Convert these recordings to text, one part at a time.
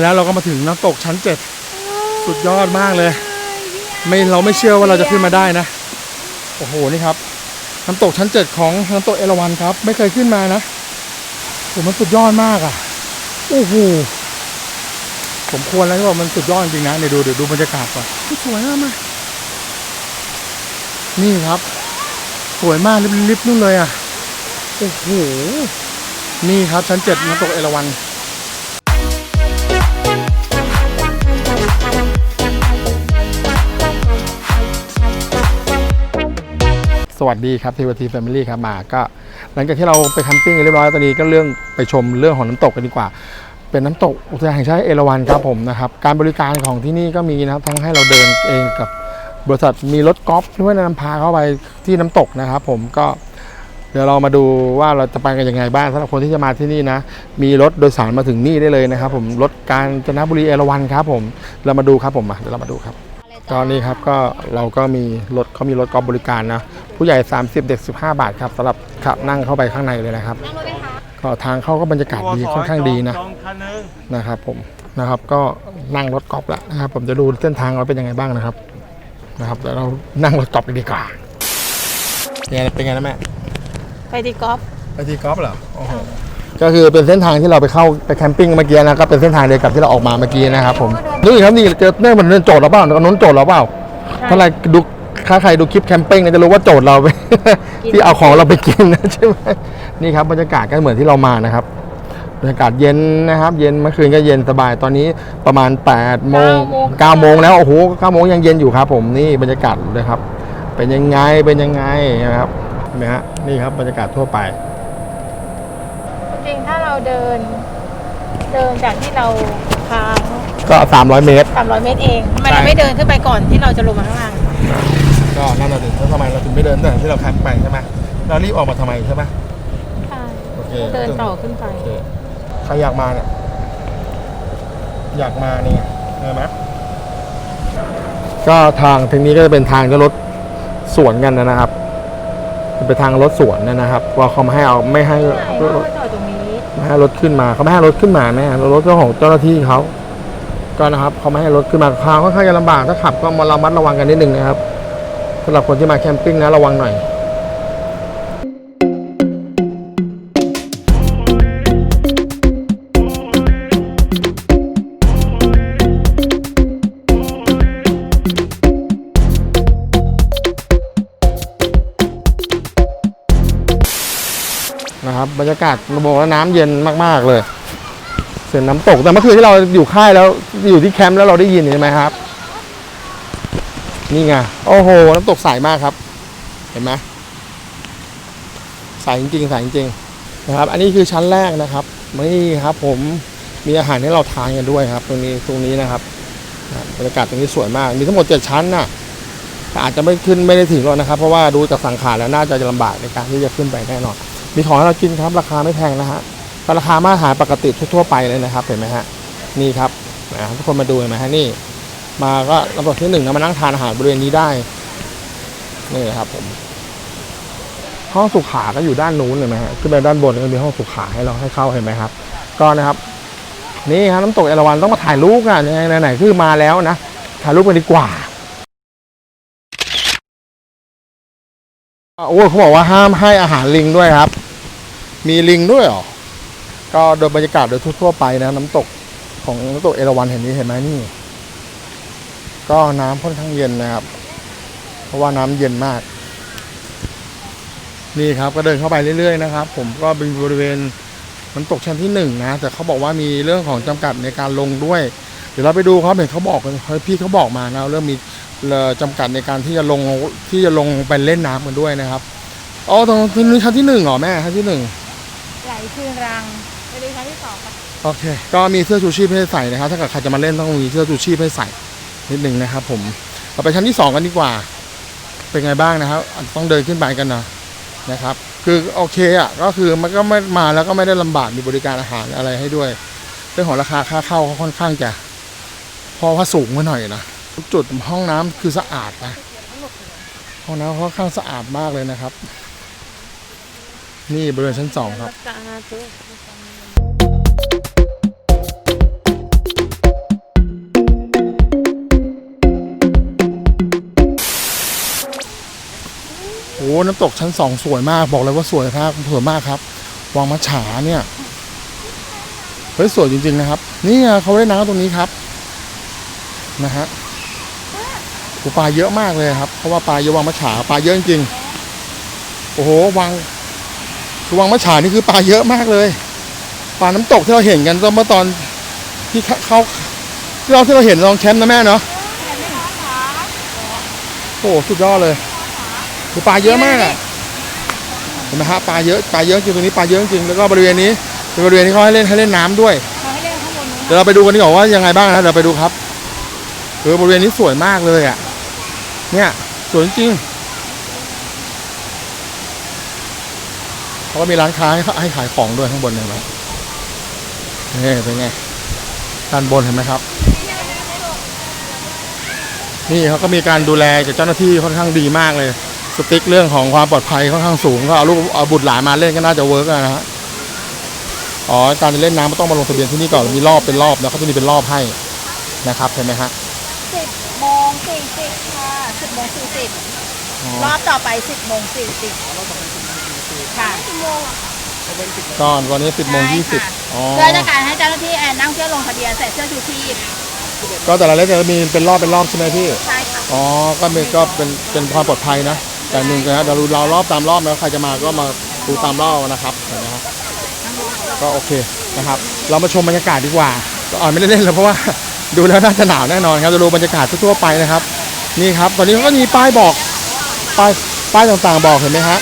ไปแล้วเราก็มาถึงน้ำตกชั้นเจ็ดสุดยอดมากเลย ไม่เราไม่เชื่อว่าเราจะขึ้นมาได้นะ โอ้โหนี่ครับ น้ำตกชั้นเจ็ดของน้ำตกเอราวัณครับ ไม่เคยขึ้นมานะโอ้มันสุดยอดมากอะโอ้โหผมควรแล้วที่บอกมันสุดยอดจริงนะเดี๋ยวดูเดี๋ยวดูบรรยากาศก่อนสวยมากมากนี่ครับ สวยมากลิบๆนู่นเลยอะโอ้โหนี่ครับชั้นเจ็ดน้ำตกเอราวัณ สวัสดีครับทีวทีแฟมิลี่ครับมาก็หลังจากที่เราไปแคมปิ้งเรียบร้อยตอนนี้ก็เรื่องไปชมเรื่องของน้ำตกกันดีกว่า เป็นน้ำตกอุทยานแห่งชาติเอราวัณครับผมนะครับการบริการของที่นี่ก็มีนะครับทั้งให้เราเดินเองกับบริษัทมีรถกอล์ฟด้วยนำพาเข้าไปที่น้ำตกนะครับผมก็เดี๋ยวเรามาดูว่าเราจะไปกันยังไงบ้างสำหรับคนที่จะมาที่นี่นะ มีรถโดยสารมาถึงนี่ได้เลยนะครับผมรถการจนบุรีเอราวัณครับผมเรามาดูครับผมมาเดี๋ยวเรามาดูครับ ตอนนี้ครับก็เราก็มีรถเขามีรถกอล์ฟบริการนะผู้ใหญ่ 30 เด็ก 15 บาทครับสำหรับขับนั่งเข้าไปข้างในเลยนะครับนั่งรถไหมคะก็ทางเข้าก็บรรยากาศดีค่อนข้างดีนะจองคันหนึงนะครับ ผมนะครับก็นั่งรถกอล์ฟแล้วนะครับ ผมจะดูเส้นทางเราเป็นยังไงบ้างนะครับนะครับเดี๋ยวเรานั่งรถกอล์ฟกันดีกว่าเป็นไงเป็นไงนะแม่ไปตีกอล์ฟไปที่กอล์ฟเหรอโอ้โห ก็คือเป็นเส้นทางที่เราไปเข้าไปแคมปิ้งเมื่อกี้นะก็เป็นเส้นทางเดียวกับที่เราออกมาเมื่อกี้นะครับผมนี่ครับนี่เจอเนี่ยมันเดินโจทย์เราเปล่าตรงนู้นโจทย์เราเปล่าถ้าใครดูถ้าใครดูคลิปแคมปิ้งเนี่ยจะรู้ว่าโจทย์เราไปที่เอาของเราไปกินนะใช่ไหมนี่ครับบรรยากาศก็เหมือนที่เรามานะครับบรรยากาศเย็นนะครับ เย็นเมื่อคืนก็เย็นสบายตอนนี้ประมาณ8โมง9โมงแล้วโอ้โห9โมงยังเย็นอยู่ครับ ผมนี่บรรยากาศเลยครับ เป็นยังไงเป็นยังไงนะครับเห็นไหมฮะนี่ครับบรรยากาศทั่วไปจริงๆถ้า เราเดิน เดินจากที่เราค้างก็ 300 เมตร 300 เมตรเองทำไมใช่เราไม่เดินขึ้นไปก่อนที่เราจะลงมาข้างล่างก็นั่นเราถึงแล้วทำไมเราถึงไม่เดินตั้งแต่ที่เราแคมป์ไปใช่ไหมเรารีบออกมาทำไมใช่ไหมใช่โอเคเดินต่อขึ้นไปโอเคใครอยากมาเนี่ยอยากมานี่เห็นไหมก็ทางทางนี้ก็จะเป็นทางที่รถสวนกันนะครับเป็นทางรถสวนนะครับว่าเขาไม่ให้เอาไม่ให้ใช่เพรราะถว่าจอดตรงนี้ ไม่ให้รถขึ้นมาเขาไม่ให้รถขึ้นมาแม่รถเจ้าของเจ้าหน้าที่เขาก็นะครับเขาไม่ให้รถขึ้นมาทางค่อนข้างจะลำบากถ้าขับก็มาระมัดระวังกันนิดนึงนะครับสำหรับคนที่มาแคมปิ้งนะระวังหน่อยากาศระบอกว่าน้ำเย็นมากๆเลย เสียงน้ำตกแต่เมื่อคืนที่เราอยู่ค่ายแล้วอยู่ที่แคมป์แล้วเราได้ยินใช่ไหมครับ นี่ไงโอ้โห น้ำตกใสมากครับ เห็นไหมใสจริงๆใสจริงๆนะครับ อันนี้คือชั้นแรกนะครับนี่ครับ ผมมีอาหารให้เราทานกันด้วยครับ ตรงนี้ตรงนี้นะครับบรรยากาศตรงนี้สวยมาก มีทั้งหมดเจ็ดชั้นน่ะอาจจะไม่ขึ้นไม่ได้ถึงหรอกนะครับ เพราะว่าดูจากสังขารแล้วน่าจะลำบากในการที่จะขึ้นไปแน่นอน มีของให้เรากินครับราคาไม่แพงนะฮะราคามาตรฐานปกติทั่วๆไปเลยนะครับเห็นไหมฮะนี่ครับนะทุกคนมาดูเห็นไหมฮะนี่ มาก็ลำดับที่หนึ่งนะมานั่งทานอาหารบริเวณนี้ได้นี่ครับผมห้องสุขาก็อยู่ด้านนู้นเห็นไหมฮะขึ้นไปด้านบนก็มีห้องสุขาให้เราให้เข้าเห็นไหมครับ ก็นะครับ นี่ครับน้ำตกเอราวัณต้องมาถ่ายรูปกันยังไงไหนๆคือมาแล้วนะถ่ายรูปกันดีกว่า โอ้เขาบอกว่าห้ามให้อาหารลิงด้วยครับ มีลิงด้วยหรอ ก็โดยบรรยากาศโดยทั่วๆไปนะน้ำตกของน้ำตกเอราวัณเห็นนี้เห็นไหมนี่ ก็น้ำค่อนข้างเย็นนะครับ เพราะว่าน้ำเย็นมาก นี่ครับก็เดินเข้าไปเรื่อยๆนะครับ ผมก็เป็นบริเวณน้ำตกชั้นที่หนึ่งนะ แต่เขาบอกว่ามีเรื่องของจำกัดในการลงด้วย เดี๋ยวเราไปดูครับเห็นเขาบอกกันเฮ้ยพี่เขาบอกมานะเรื่องมี จำกัดในการที่จะลงที่จะลงไปเล่นน้ำกันด้วยนะครับอ๋อตรงที่นี่ชั้นที่หนึ่งเหรอแม่ชั้นที่หนึ่งไหลคืนรังไปดูชั้นที่สองปะโอเค ก็มีเสื้อชูชีพให้ใส่นะครับ ถ้าเกิดใครจะมาเล่นต้องมีเสื้อชูชีพให้ใส่นิดหนึ่งนะครับ ผมเราไปชั้นที่สองกันดีกว่า เป็นไงบ้างนะครับอาจจะต้องเดินขึ้นไปกันนะนะครับ คือโอเคอะก็คือมันก็ไม่มาแล้วก็ไม่ได้ลำบากมีบริการอาหารอะไรให้ด้วย เรื่องของราคาค่าเข้าก็ค่อนข้างจะ พอว่าสูงมาหน่อยนะุกจุดห้องน้ำคือสะอาดนะห้องน้ำค่อนข้างสะอาดมากเลยนะครับ นี่บริเวณชั้นสองครับโอ้น้ำตกชั้นสองสวยมากบอกเลยว่าสวยมากสวยมากครับวังมัฉาเนี่ยเฮ้ยสวยจริง ๆ นะครับ นี่เขาได้น้ำตรงนี้ครับนะฮะ โอ้ปลาเยอะมากเลยครับเพราะว่าปลาเยอะวังมัจฉาปลาเยอะจริงๆโอ้โหวังคือวังมัจฉานี่คือปลาเยอะมากเลยปลาน้ำตกที่เราเห็นกันตอนเมื่อตอนที่เข้าเข้าที่เราที่เราเห็นลองแชมป์นะแม่เนาะโอ้โหสุดยอดเลยคือปลาเยอะมากอะเห็นไหมฮะปลาเยอะปลาเยอะจริงตรงนี้ปลาเยอะจริงแล้วก็บริเวณนี้เป็นบริเวณที่เขาให้เล่นให้เล่นน้ำด้วยเขาให้เล่นข้างบนนู้นเดี๋ยวเราไปดูกันดีกว่าว่ายังไงบ้างนะเดี๋ยวไปดูครับคือบริเวณนี้สวยมากเลยอะ เนี่ยสวยจริงเขาก็มีร้านค้าให้ให้ขายของด้วยข้างบนเห็นไหมนี่เป็นไงด้านบนเห็นไหมครับ นี่เขาก็มีการดูแลจากเจ้าหน้าที่ค่อนข้างดีมากเลย สติ๊กเรื่องของความปลอดภัยค่อนข้างสูงก็เอาลูกเอาบุตรหลานมาเล่นก็น่าจะเวิร์กนะฮะอ๋อการจะเล่นน้ำก็ต้องมาลงทะเบียนที่นี่ก่อนมีรอบเป็นรอบแล้วเขาจะมีเป็นรอบให้นะครับเห็นไหมฮะสิบโมงสี่สิบ โมงสี่สิบอ๋อรอบต่อไปสิบโมงสี่สิบค่ะสิบโมงก่อนวันนี้สิบโมงยี่สิบอ๋อเพื่อจะการให้เจ้าหน้าที่แอนนั่งเที่ยวลงทะเบียนใส่เสื้อชูชีพก็แต่ละเล่นจะมีเป็นรอบเป็นรอบใช่ไหมพี่ใช่ค่ะอ๋อก็เป็นก็เป็นเป็นความปลอดภัยนะแต่หนึ่งนะเดี๋ยวเราเรารอบตามรอบแล้วใครจะมาก็มาดูตามรอบนะครับเห็นไหมครับก็โอเคนะครับ เรามาชมบรรยากาศดีกว่าก็อ่อนไม่ได้เล่นแล้วเพราะว่าดูแล้วน่าจะหนาวแน่นอนครับจะดูบรรยากาศทั่วๆไปนะครับ นี่ครับ ตอนนี้เขาก็มีป้ายบอก ป้ายป้ายต่างๆบอกเห็นไหมฮะ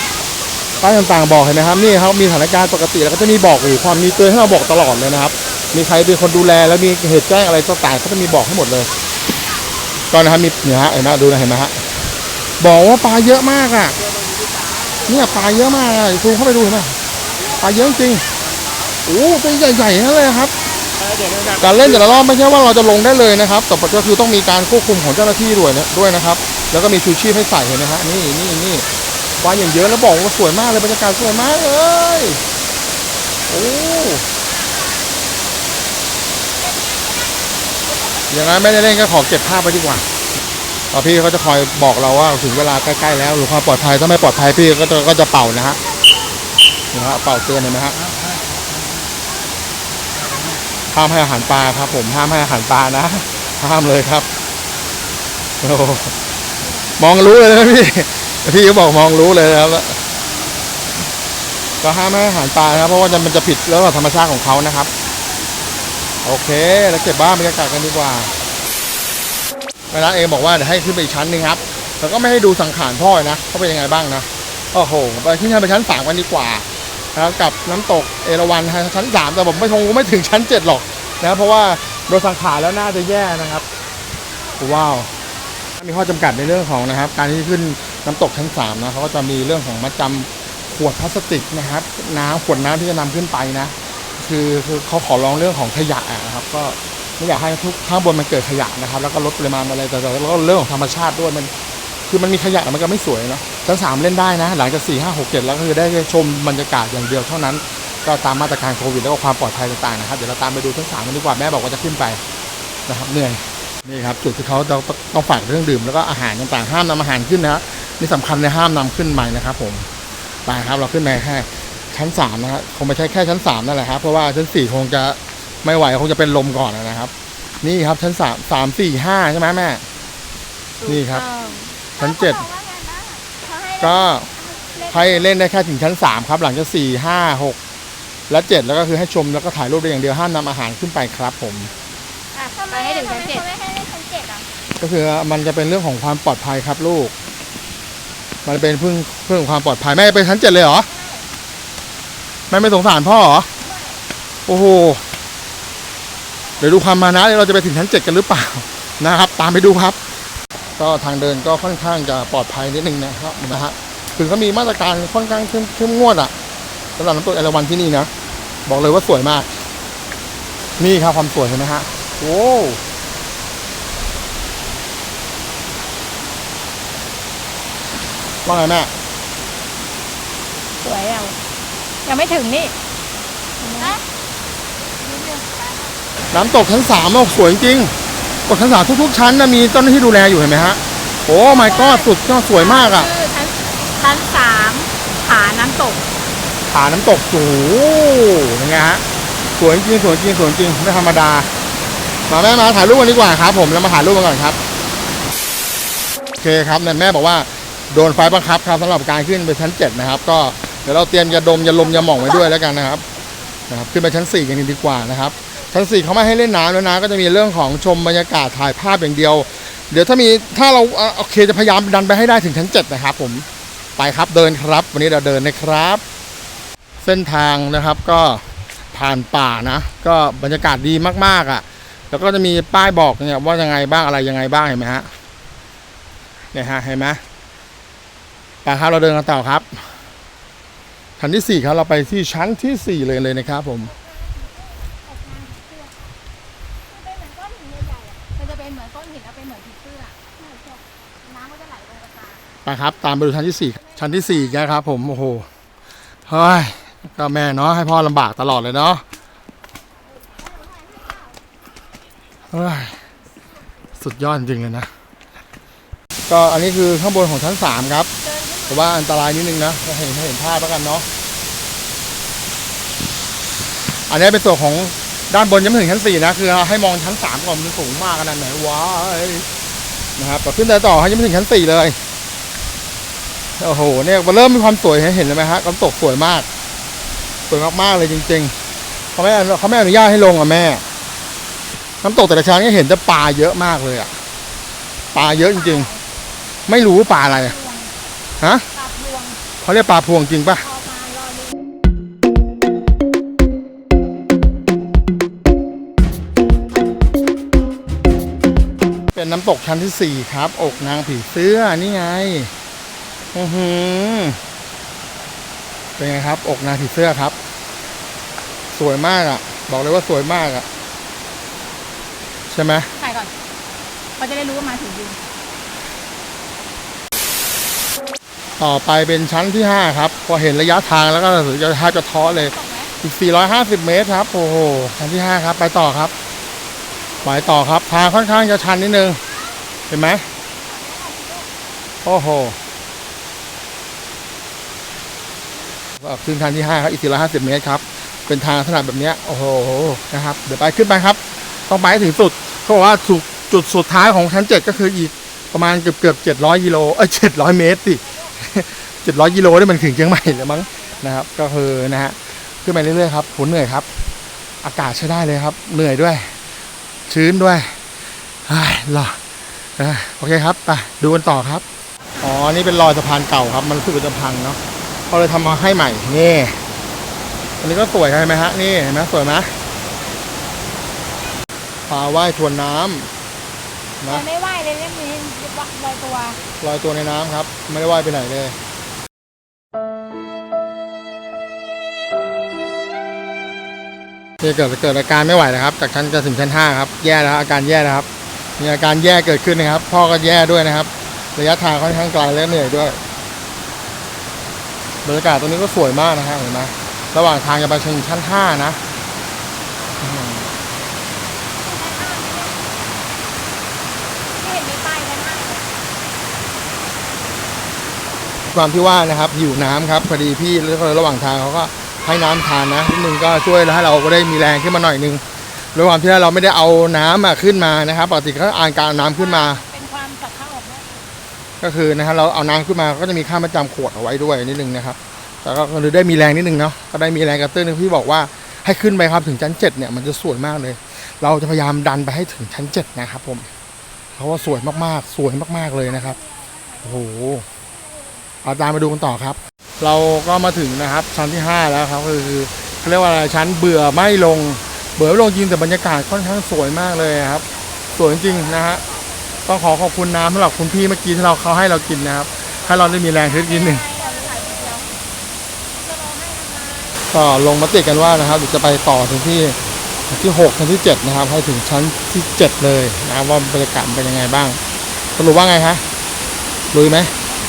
ป้ายต่างๆบอกเห็นไหมครับนี่ครับมีสถานการณ์ปกติแล้วก็จะมีบอกอยู่ความมีเตือนให้เราบอกตลอดเลยนะครับ มีใครเป็นคนดูแลแล้วมีเหตุแจ้งอะไรต่างๆก็จะมีบอกให้หมดเลยก็นะครับมีเนี่ยฮะเห็นไหมดูนะเห็นไหมฮะบอกว่าปลาเยอะมากอะ เนี่ยปลาเยอะมากอะซูมเข้าไปดูเห็นไหมปลาเยอะจริงโอ้ตัวใหญ่ๆนั่นเลยครับ การเล่นแต่ละรอบไม่ใช่ว่าเราจะลงได้เลยนะครับแต่ก็คือต้องมีการควบคุมของเจ้าหน้าที่ด้วยนะด้วยนะครับ แล้วก็มีชูชีพให้ใส่เห็นไหมฮะนี่นี่นี่ปลาอย่างเยอะแล้วบอกว่าสวยมากเลยบรรยากาศสวยมากเลยโอ้อย่างนั้นไม่ได้เล่นก็ขอเก็บภาพไว้ดีกว่าต่อพี่เขาจะคอยบอกเราว่าถึงเวลาใกล้ๆแล้วหรือความปลอดภัยถ้าไม่ปลอดภัยพี่ก็จะก็จะเป่านะฮะนะฮะเป่าเตือนเห็นไหมฮะ ห้ามให้อาหารปลาครับ ผมห้ามให้อาหารปลานะห้ามเลยครับโอ้โหมองรู้เลยนะพี่พี่ก็บอกมองรู้เลยครับก็ห้ามให้อาหารปลานะครับเพราะว่ามันจะผิดแล้วกับธรรมชาติของเขานะครับ โอเค แล้วเก็บบ้านบรรยากาศกันดีกว่าแม่ร้านเองบอกว่าเดี๋ยวให้ขึ้นไปอีกชั้นหนึ่งครับแล้วก็ไม่ให้ดูสังขารพ่อนะเขาเป็นยังไงบ้างนะโอ้โหไปที่ชั้นไปชั้นสามกันดีกว่า นะครับกับน้ำตกเอราวัณชั้นสามแต่ผมไม่คงไม่ถึงชั้นเจ็ดหรอกนะเพราะว่าโดยสังขารแล้วน่าจะแย่นะครับว้าวมีข้อจำกัดในเรื่องของนะครับ การที่ขึ้นน้ำตกชั้นสามนะเขาก็จะมีเรื่องของมัดจำขวดพลาสติกนะครับ น้ำขวดน้ำที่จะนำขึ้นไปนะ คือคือเขาขอร้องเรื่องของขยะอะนะครับ ก็ไม่อยากให้ทุกข้างบนมันเกิดขยะนะครับ แล้วก็ลดปริมาณอะไรแต่แต่แล้วก็เรื่องของธรรมชาติด้วยมัน คือมันมีขยะมันก็ไม่สวยเนาะชั้นสามเล่นได้นะ หลังจากสี่ห้าหกเจ็ดแล้วก็คือได้ชมบรรยากาศอย่างเดียวเท่านั้น ก็ตามมาตรการโควิดแล้วก็ความปลอดภัยต่างๆนะครับเดี๋ยวเราตามไปดูชั้นสามกันดีกว่าแม่บอกว่าจะขึ้นไปนะครับเหนื่อยนี่ครับจุดที่เขาต้องต้องฝากเรื่องดื่มแล้วก็อาหารต่างๆห้ามนำอาหารขึ้นนะนี่สำคัญเลยห้ามนำขึ้นไปนะครับ ผมไปครับเราขึ้นไปแค่ชั้นสามนะครับคงไม่ใช่แค่ชั้นสามนั่นแหละครับเพราะว่าชั้นสี่คงจะไม่ไหวคงจะเป็นลมก่อนนะครับ นี่ครับชั้นสามสามสี่ห้าใช่ไหมแม่นี่ครับ ชั้นเจ็ดก็ให้เล่นได้แค่ถึงชั้นสามครับ หลังจากสี่ห้าหกและเจ็ดแล้วก็คือให้ชมแล้วก็ถ่ายรูปได้อย่างเดียวห้ามนำอาหารขึ้นไปครับผมอะไปให้ถึงชั้นเจ็ดไม่ให้เล่นชั้นเจ็ดอะก็คือมันจะเป็นเรื่องของความปลอดภัยครับลูก มันเป็นเพื่อเพื่อความปลอดภัยแม่ไปชั้นเจ็ดเลยเหรอแม่ไม่สงสารพ่อเหรอโอ้โหเดี๋ยวดูความมานะเดี๋ยวเราจะไปถึงชั้นเจ็ดกันหรือเปล่านะครับ ตามไปดูครับ ก็ทางเดินก็ค่อนข้างจะปลอดภัยนิดนึงนะครับนะฮะถึงเขามีมาตรการค่อนข้างเข้มเข้มงวดอะสำหรับน้ำตกเอราวัณที่นี่นะบอกเลยว่าสวยมาก นี่ครับความสวยเห็นไหมฮะโอ้ว่าไงแม่สวยอะยังไม่ถึงนี่น้ำตกชั้นสามโอ้สวยจริง ตกชั้นสามทุก ๆ ชั้นนะมีเจ้าหน้าที่ดูแลอยู่เห็นไหมฮะโอ้ my god สุดยอดสวยมากอะคือชั้นชั้นสาน้ำตกผาน้ำตกสูงยังไงฮะสวยจริงสวยจริงสวยจริงไม่ธรรมดา มาแม่มาถ่ายรูปกันดีกว่าครับ ผมเรามาถ่ายรูปกันก่อนครับโอเคครับเนี่ยแม่บอกว่าโดนไฟบังคับครับสำหรับการขึ้นไปชั้นเจ็ดนะครับ ก็เดี๋ยวเราเตรียมยาดมยาลมยาหม่องไว้ด้วยแล้วกันนะครับนะครับขึ้นไปชั้นสี่กันดีกว่านะครับ ชั้นสี่เขาไม่ให้เล่นน้ำแล้วนะ ก็จะมีเรื่องของชมบรรยากาศถ่ายภาพอย่างเดียว เดี๋ยวถ้ามีถ้าเราโอเคจะพยายามดันไปให้ได้ถึงชั้นเจ็ดนะครับผมไปครับเดินครับ วันนี้เราเดินนะครับ เส้นทางนะครับก็ผ่านป่านะ ก็บรรยากาศดีมากๆอะ แล้วก็จะมีป้ายบอกเนี่ยว่ายังไงบ้างอะไรยังไงบ้างเห็นไหมฮะเนี่ยฮะเห็นไหมไปครับเราเดินกันต่อครับชั้นที่สี่ครับเราไปที่ชั้นที่สี่เลยเลยนะครับผม เป็นเหมือนก้อนหินใหญ่ๆอะมันจะเป็นเหมือนก้อนหินแล้วเป็นเหมือนผีเสื้อน้ำก็จะไหลลงกระตา ไปครับ ตามไปดูชั้นที่สี่ชั้นที่สี่นะครับผม โอ้โห เฮ้ย ก็แม่เนาะให้พ่อลำบากตลอดเลยเนาะ เฮ้ย สุดยอดจริงเลยนะ ก็อันนี้คือข้างบนของชั้นสามครับแต่ว่าอันตรายนิดนึงนะเห็นเห็นภาพแล้วกันเนาะ อันนี้เป็นส่วนของด้านบนยังไม่ถึงชั้นสี่นะคือให้มองชั้นสามก่อนมันสูงมากขนาดไหนว้ายนะครับแต่ขึ้นแต่ต่อให้ยังไม่ถึงชั้นสี่เลย โอ้โหเนี่ยมันเริ่มมีความสวยเห็นเลยไหมฮะน้ำตกสวยมาก สวยมากๆเลยจริง ๆเขาไม่เขาไม่อนุญาตให้ลงอะแม่ น้ำตกแต่ละชั้นก็เห็นแต่ปลาเยอะมากเลยอะปลาเยอะจริง ๆ ไม่รู้ปลาอะไรอะฮะปลาพวงเขาเรียกปลาพวงจริงปะเป็นน้ำตกชั้นที่สี่ครับ อกนางผีเสื้อนี่ไง อือหือ เป็นไงครับ อกนางผีเสื้อครับ สวยมากอะ บอกเลยว่าสวยมากอะ ใช่ไหมถ่ายก่อนเขาจะได้รู้ว่ามาถึงจริงต่อไปเป็นชั้นที่ 5 ครับ พอเห็นระยะทางแล้วก็รู้สึกจะแทบจะท้อเลย ตกไหมอีก 450 เมตรครับ โอ้โหชั้นที่ 5 ครับ ไปต่อครับไปต่อครับ ทางค่อนข้างจะชันนิดนึง เห็นไหม โอ้โหก็ ขึ้นชั้นที่5ครับอีก450 เมตรครับ เป็นทางถนัดแบบนี้โอ้โหนะครับ เดี๋ยวไปขึ้นไปครับ ต้องไปถึงสุดเขาบอกว่าจุดจุดสุดท้ายของชั้น 7 ก็คืออีกประมาณเกือบเกือบ700กิโลเอ้ย700 เมตรสิ700กิโลนี่มันถึงเชียงใหม่แล้วมั้งนะครับ ก็คือนะฮะขึ้นไปเรื่อยๆครับผลเหนื่อยครับ อากาศใช้ได้เลยครับ เหนื่อยด้วย ชื้นด้วยไอ้รอเอ้ยโอเคครับไปดูกันต่อครับ อ๋อ นี่เป็นรอยสะพานเก่าครับ มันรู้สึกว่าจะพังเนาะ เขาเลยทำมาให้ใหม่นี่อันนี้ก็สวยใช่ไหมฮะนี่เห็นไหมสวยไหมปลาว่ายทวนน้ำแต่นะไม่ไหวเลยเล่มนี้ลอยตัวลอยตัวในน้ำครับ ไม่ได้ว่ายไปไหนเลยนี่เกิดเกิดอาการไม่ไหวนะครับ จากชั้นจะถึงชั้นห้าครับ แย่แล้วครับอาการแย่แล้วครับ มีอาการแย่เกิดขึ้นนะครับ พ่อก็แย่ด้วยนะครับ ระยะทางค่อนข้างไกลและเหนื่อยด้วย บรรยากาศตรงนี้ก็สวยมากนะครับเห็นไหมระหว่างทางจะไปถึงชั้นห้านะอืมไม่เห็นมีป้ายกันให้เลยความที่ว่านะครับหิวน้ำครับพอดีพี่แล้วก็ระหว่างทางเขาก็ให้น้ำทานนะนิดนึงก็ช่วยให้เราก็ได้มีแรงขึ้นมาหน่อยนึงด้วยความที่เราไม่ได้เอาน้ำมาขึ้นมานะครับปกติเขาอ่านการเอาน้ำขึ้นมา ก็คือนะฮะเราเอาน้ำขึ้นมาก็จะมีค่าประจำขวดเอาไว้ด้วยนิดนึงนะครับแต่ก็คือได้มีแรงนิดนึงเนาะก็ได้มีแรงกระตุ้นที่บอกว่าให้ขึ้นไปครับถึงชั้นเจ็ดเนี่ยมันจะสวยมากเลย เราจะพยายามดันไปให้ถึงชั้นเจ็ดนะครับผมเพราะว่าสวยมากๆ สวยมากๆเลยนะครับโอ้โหเอาตามไปดูกันต่อครับ เราก็มาถึงนะครับชั้นที่ 5 แล้วครับก็คือเขาเรียกว่าอะไรชั้นเบื่อไม่ลง เบื่อไม่ลงจริงแต่บรรยากาศค่อนข้างสวยมากเลยครับ สวยจริงๆนะฮะ ต้องขอขอบคุณน้ำสำหรับคุณพี่เมื่อกี้ที่เราเขาให้เรากินนะครับ ให้เราได้มีแรงขึ้นนิดนึงให้เราไปถ่ายคนเดียวจะรอให้ทำไมก็ลงมติกันว่านะครับเดี๋ยวจะไปต่อถึงที่ที่6ชั้นที่ 7 นะครับ ให้ถึงชั้นที่ 7 เลยนะว่าบรรยากาศเป็นยังไงบ้างสรุปว่าไงฮะลุยไหม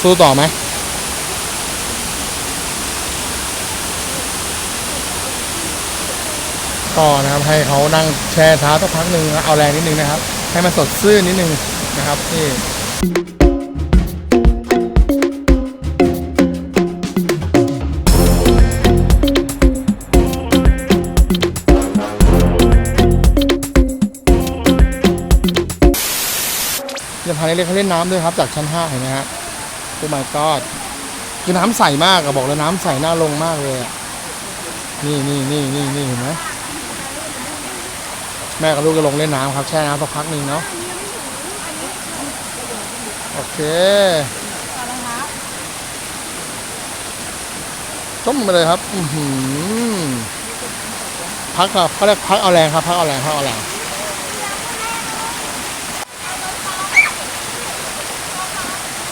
สู้ต่อไหมก็นะครับให้เขานั่งแช่เท้าสักพักหนึ่งเอาแรงนิดนึงนะครับ ให้มันสดชื่นนิดนึง นะครับนี่เด็กพาเล็กเขาเล่นน้ำด้วยครับ จากชั้นห้าเห็นไหมฮะโอ้ my god คือน้ำใสมากอะบอกเลยน้ำใสน่าลงมากเลย นี่นี่นี่นี่นี่เห็นไหมแม่กับลูกจะลงเล่นน้ำครับแช่น้ำสักพักหนึ่งเนาะ โอเคอะไรคะต้มมาเลยครับอือหือพักครับเขาเรียกพักเอาแรงครับ พักเอาแรงพักเอาแรง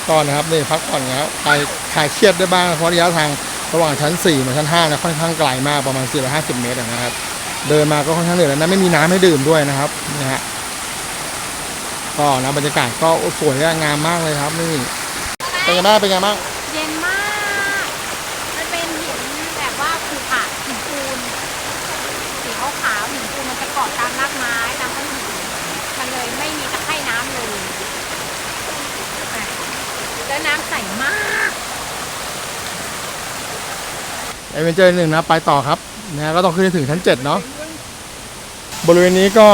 ก่อนนะครับนี่พักก่อนนะครับคลายคลายเครียดได้บ้างเพราะระยะทางระหว่างชั้น4มาชั้น5นะค่อนข้างไกลมากประมาณ450 เมตรนะครับ เดินมาก็ค่อนข้างเหนื่อยแล้วนะไม่มีน้ำให้ดื่มด้วยนะครับนะฮะ ก็นะบรรยากาศก็สวยงามมากเลยครับนี่เป็นไงบ้างเป็นไงบ้างเย็นมาก มันเป็นหินแบบว่าขรุขระหินปูนสีขาวขาวๆหินปูนมันจะเกาะตามรากไม้ตามต้นหินมันเลยไม่มีตะไคร่น้ำเลยอะแล้วน้ำใสมากเอเวนเจอร์หนึ่งนะไปต่อครับนะฮะก็ต้องขึ้นให้ถึงชั้น7เนาะบริเวณนี้ก็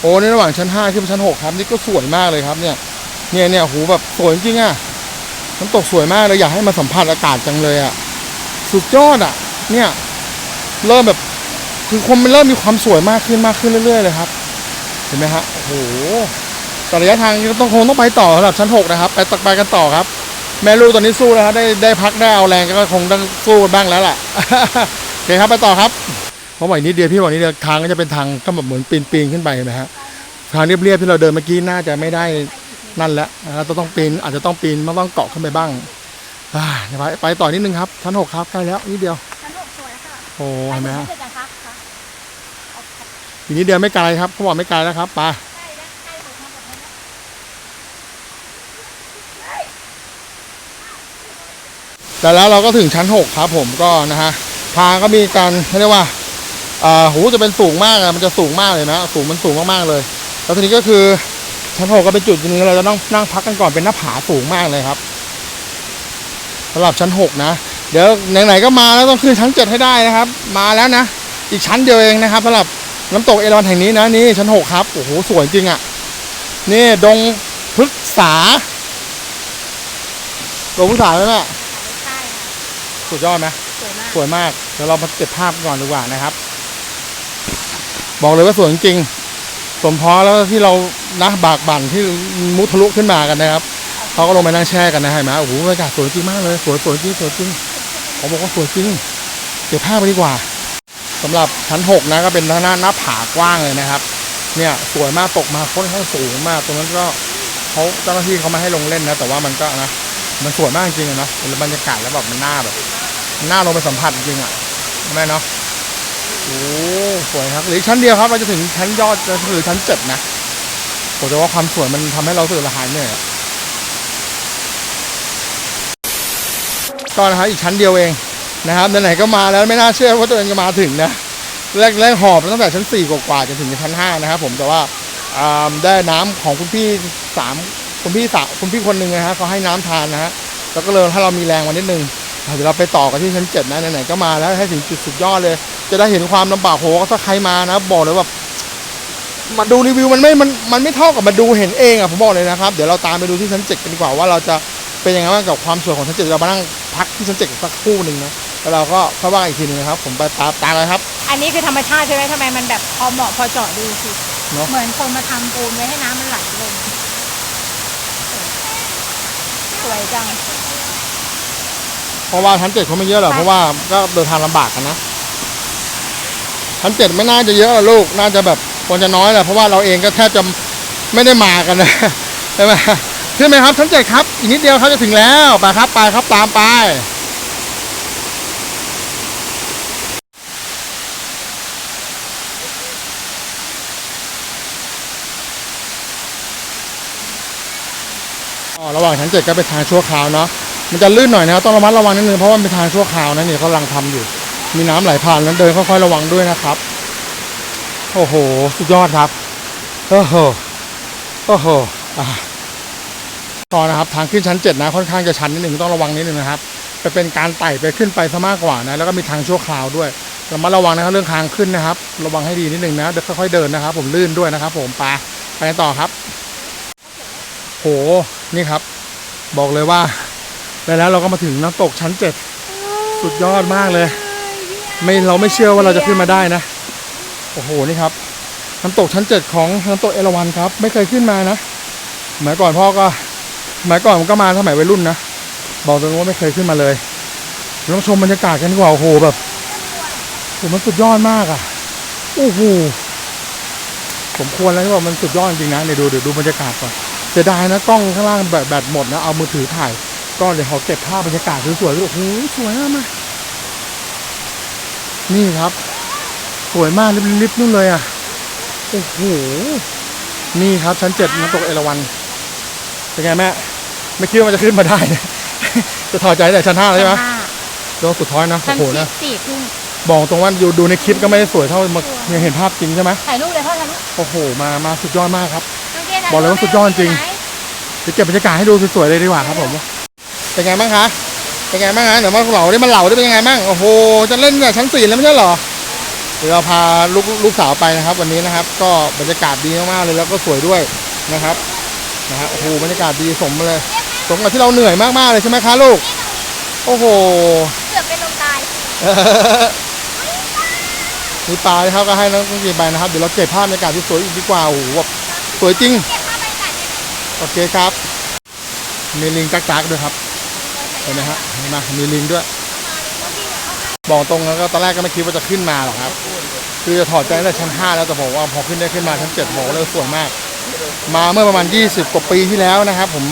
โอ้ในระหว่างชั้น5ขึ้นไปชั้น6ครับ นี่ก็สวยมากเลยครับเนี่ย เนี่ยเนี่ยหูแบบสวยจริงอะน้ำตกสวยมากเลยอยากให้มาสัมผัสอากาศจังเลยอะสุดยอดอะ เนี่ย เริ่มแบบคือคนมันเริ่มมีความสวยมากขึ้นมากขึ้นเรื่อยๆเลยครับ เห็นไหมฮะโอ้โหแต่ระยะทางก็ต้องคงต้องไปต่อสำหรับชั้น6นะครับ ไปต่อไปกันต่อครับ แม่ลูกตอนนี้สู้แล้วครับได้ได้พักได้เอาแรงก็คงต้องสู้กันบ้างแล้วแหละโอเคครับไปต่อครับ ราะว่าอีกนิดเดียวพี่บอกนิดเดียวทางก็จะเป็นทางก็แบบเหมือนปีนปีนๆขึ้นไปเห็นไหมฮะทางเรียบๆที่เราเดินเมื่อกี้น่าจะไม่ได้นั่นแล้วนะครับต้องปีนอาจจะต้องปีนต้องเกาะขึ้นไปบ้างอ่าเดี๋ยวไปไปต่อนิดนึงครับชั้นหกครับใกล้แล้วนิดเดียวชั้นหกสวยค่ะโอ้เห็นไหมฮะใกล้จะครับค่ะอีกนิดเดียวไม่ไกลครับเขาบอกไม่ไกลแล้วครับไปใกล้แล้วใกล้หมดทั้งหมดแล้วนะแต่แล้วเราก็ถึงชั้น 6 ครับผมก็นะฮะทางก็มีการเขาเรียกว่า อ่าหูจะเป็นสูงมากอะมันจะสูงมากเลยนะ สูงมันสูงมากๆเลย แล้วทีนี้ก็คือชั้น6ก็เป็นจุดหนึงเราจะต้องนั่งพักกันก่อนเป็นหน้าผาสูงมากเลยครับสำหรับชั้น6นะ เดี๋ยวไหนๆก็มาแล้วต้องขึ้นชั้น7ให้ได้นะครับ มาแล้วนะ อีกชั้นเดียวเองนะครับสำหรับน้ำตกเอราวัณแห่งนี้นะนี่ชั้น6ครับโอ้โหสวยจริงอะ่ะนี่ดงพฤกษาดงพฤกษาไหมแม่ใช่ค่ะสุดยอดไหมสวยมากสวยมากเดี๋ยวเรามาเก็บภาพก่อนดีกว่านะครับ บอกเลยว่าสวยจริงๆสมพอแล้วที่เรานะบากบั่นที่มุทะลุขึ้นมากันนะครับเขาก็ลงไปนั่งแช่กันนะเห็นไหมโอ้โหบรรยากาศสวยจริงมากเลยสวยสวยจริงสวยจริงผมบอกว่าสวยจริงเก็บภาพไปดีกว่าสำหรับชั้นหกนะก็เป็นหน้าหน้าผากว้างเลยนะครับ เนี่ยสวยมากตกมาค่อนข้างสูงมากตรงนั้นก็เขาเจ้าหน้าที่เขามาให้ลงเล่นนะ แต่ว่ามันก็นะมันสวยมากจริงนะบรรยากาศแล้วแบบมันน่าแบบน่าลงไปสัมผัสจริงอะแม่เนาะ อ้สวยครับหรือชั้นเดียวครับเราจะถึงชั้นยอดจะคือชั้นเจ็ดนะผมจะว่าความสวยมันทำให้เรารู้สึกละหายเหนื่อยก็นะครับอีกชั้นเดียวเองนะครับไหนๆก็มาแล้วไม่น่าเชื่อว่าตัวเองจะมาถึงนะแรกแรกหอบตั้งแต่ชั้นสี่กว่าๆจนถึงชั้นห้านะครับผมแต่ว่าได้น้ำของคุณพี่สามคุณพี่สาวคุณพี่คนหนึ่งนะฮะเขาให้น้ำทานนะฮะแล้วก็เลยถ้าเรามีแรงมานิดนึงเดี๋ยวเราไปต่อกันที่ชั้นเจ็ดนะไหนๆก็มาแล้วให้ถึงจุดสุดยอดเลย จะได้เห็นความลำบากโหถ้าใครมานะ บอกเลยว่ามาดูรีวิวมันไม่มันมันไม่เท่ากับมาดูเห็นเองอะผมบอกเลยนะครับเดี๋ยวเราตามไปดูที่ชั้นเจ็ดกันดีกว่าว่าเราจะเป็นยังไงบ้างกับความสวยของชั้นเจ็ดเรามานั่งพักที่ชั้นเจ็ดสักครู่หนึ่งนะแล้วเราก็ค่อยว่ากันอีกทีหนึงนะครับ ผมไปตามตามเลยครับ อันนี้คือธรรมชาติใช่ไหมทำไมมันแบบพอเหมาะพอเจาะดูสิเนอะ เหมือนคนมาทำปูนไว้ให้น้ำมันไหลลงสวยจัง เพราะว่าชั้นเจ็ดเขาไม่เยอะหรอกค่ะเพราะว่าก็เดินทางลำบากกันนะ ชั้นเจ็ดไม่น่าจะเยอะลูกน่าจะแบบควรจะน้อยแหละเพราะว่าเราเองก็แทบจะไม่ได้มากันนะใช่ไหมขึ้นไหมครับชั้นเจ็ดครับอีกนิดเดียวเขาจะถึงแล้วไปครับไปครับตามไปอ๋อระหว่างชั้นเจ็ดก็เป็นทางชั่วคราวเนาะมันจะลื่นหน่อยนะครับต้องระมัดระวังนิดนึงเพราะว่ามันเป็นทางชั่วคราวนะนี่เขากำลังทำอยู่ มีน้ำไหลผ่านนั้นเดินค่อยๆระวังด้วยนะครับ โอ้โห สุดยอดครับ โอ้โห โอ้โหอะต่อนะครับ ทางขึ้นชั้นเจ็ดนะ ค่อนข้างจะชันนิดหนึ่งต้องระวังนิดหนึ่งนะครับจะเป็นการไต่ไปขึ้นไปซะมากกว่านะ แล้วก็มีทางชั่วคราวด้วยระมัดระวังนะครับเรื่องทางขึ้นนะครับ ระวังให้ดีนิดหนึ่งนะเดี๋ยวค่อยๆเดินนะครับ ผมลื่นด้วยนะครับ ผมไปไปต่อครับ โห นี่ครับ บอกเลยว่าแล้วแล้วเราก็มาถึงน้ำตกชั้นเจ็ดสุดยอดมากเลย ไม่เราไม่เชื่อว่าเราจะขึ้นมาได้นะ โอ้โหนี่ครับ น้ำตกชั้นเจ็ดของน้ำตกเอราวัณครับ ไม่เคยขึ้นมานะสมัยก่อนพ่อก็สมัยก่อนผมก็มาสมัยวัยรุ่นนะบอกตรงว่าไม่เคยขึ้นมาเลยลองชมบรรยากาศกันดีกว่าโอ้โหแบบโอ้โหมันสุดยอดมากอะโอ้โหผมควรแล้วที่ว่ามันสุดยอดจริงนะเดี๋ยดูเดี๋ยวดูบรรยากาศก่อนเสียดายนะกล้องข้างล่างแบตแบตหมดนะเอามือถือถ่ายก็เดี๋ยวขอเก็บภาพบรรยากาศสวยๆโอ้โหสวยมาก นี่ครับสวยมากลิบๆนู่นเลยอะโอ้โหนี่ครับชั้นเจ็ดน้ำตกเอราวัณเป็นไงแม่ไม่คิดว่ามันจะขึ้นมาได้นะจะถอดใจแต่ชั้นห้าแล้วใช่ไหมชั้นห้าโดนสุดท้อยนะชั้โอ้นโหสี่นะสี่ครึ่งบอกตรงว่าอยู่ดูในคลิปก็ไม่ได้สวยเท่ามาเห็นภาพจริงใช่ไหมถ่ายรูปเลยพ่อถ่ายรูปโอ้โหมามาสุดยอดมากครับน้งจถ่บอกเลยว่าสุดยอดจริงเดี๋ยวเก็บบรรยากาศให้ดูสวยๆเลยดีกว่าครับผมเป็นไงบ้างคะ เป็นไงบ้างคะเดี๋ยวมาเหล่าได้มาเหล่าได้เป็นยังไงบ้างโอ้โหจะเล่นเนี่ยชั้นสี่แล้วไม่ใช่เหรอเดี๋ยวเราพาลูกลูกสาวไปนะครับ วันนี้นะครับ ก็บรรยากาศดีมากๆเลยแล้วก็สวยด้วยนะครับนะฮะโอ้โหบรรยากาศดีสมเลย สมกับที่เราเหนื่อยมากๆเลยใช่ไหมคะลูก โอ้โหเกือบเป็นลมตายมีปลาเลยครับก็ให้น้องกินไปนะครับเดี๋ยวเราเก็บภาพบรรยากาศที่สวยอีกดีกว่าโอ้โหแบบสวยจริงเก็บภาพบรรยากาศได้ไหมโอเคครับมีลิงจักจักๆด้วยครับเห็นไหมฮะเห็นไหมมีลิงด้วย บอกตรงแล้วก็ตอนแรกก็ไม่คิดว่าจะขึ้นมาหรอกครับ คือจะถอดใจตั้งแต่ชั้น 5 แล้วแต่บอกว่าพอขึ้นได้ขึ้นมาชั้น7บอกเลยสวยมาก มาเมื่อประมาณ 20 กว่าปีที่แล้วนะครับ ผม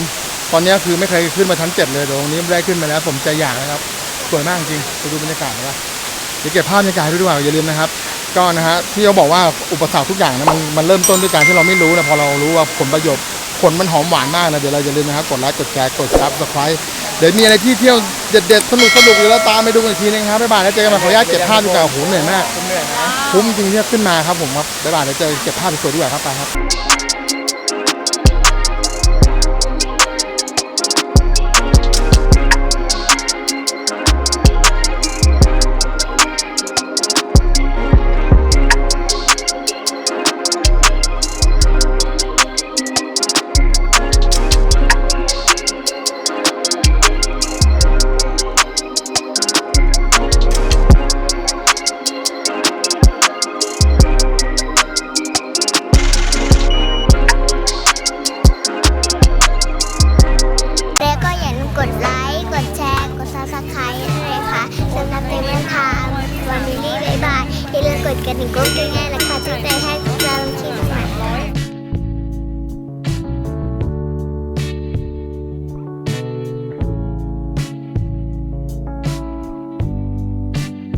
ตอนนี้คือไม่เคยขึ้นมาชั้น 7 เลยแต่ตรงนี้ได้ขึ้นมาแล้วผมใจอยากนะครับสวยมากจริงไปดูบรรยากาศนะเดี๋ยวเก็บภาพบรรยากาศให้ดูดีกว่าอย่าลืมนะครับก็นะฮะที่เขาบอกว่าอุปสรรคทุกอย่างนะมันมันเริ่มต้นด้วยการที่เราไม่รู้นะพอเรารู้ว่าผลประโยชน์ ผลมันหอมหวานมากนะ เดี๋ยวเราอย่าลืมนะครับ กดไลค์กดแชร์กดซับสไครต์เดี๋ยวมีอะไรที่เที่ยวเด็ดๆ สนุกสนุกเดี๋ยวเราตามไปดูกันอีกทีนึงครับบ๊ายบายแล้วเจอกันใหม่ขออนุญาตเก็บภาพดีกว่าโอ้โหเหนื่อยมากคุ้มจริงที่ขึ้นมาครับผมครับบ๊ายบายแล้วเจอเก็บภาพสวยๆดีกว่าครับไปครับ